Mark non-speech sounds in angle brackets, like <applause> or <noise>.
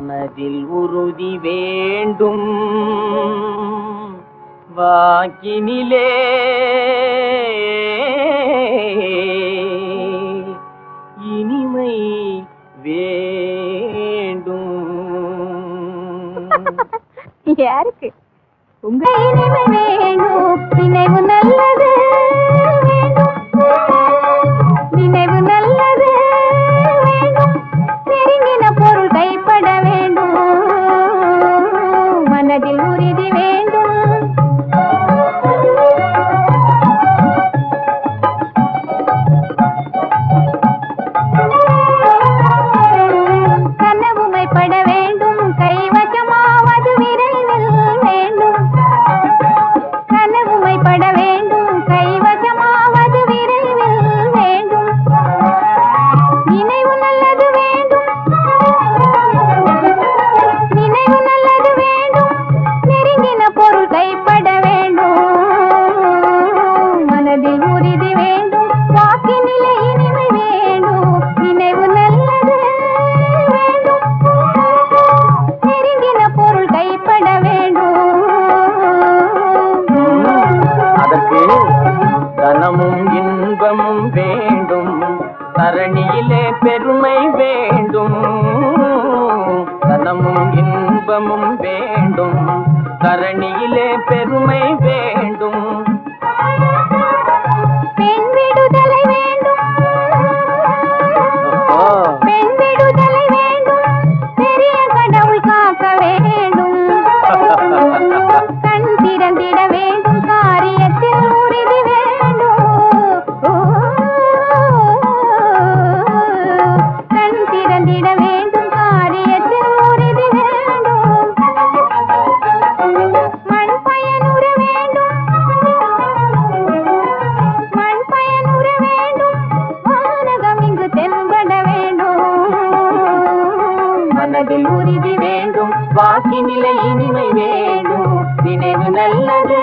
மனதில் உறுதி வேண்டும். வாக்கினிலே இனிமை வேண்டும். <laughs> யாருக்கு? உங்க இனிமை வேண்டும் நினைவு நல்லது. पड़ा அழகு தனமும் இன்பமும் வேண்டும். தரணியிலே பெருமை வேண்டும். தனமும் இன்பமும் வேண்டும். தரணியிலே பெருமை வேண்டும். மனதில் உறுதி வேண்டும் வாக்கினிலை இனிமை வேண்டும் நினைவு நல்லது.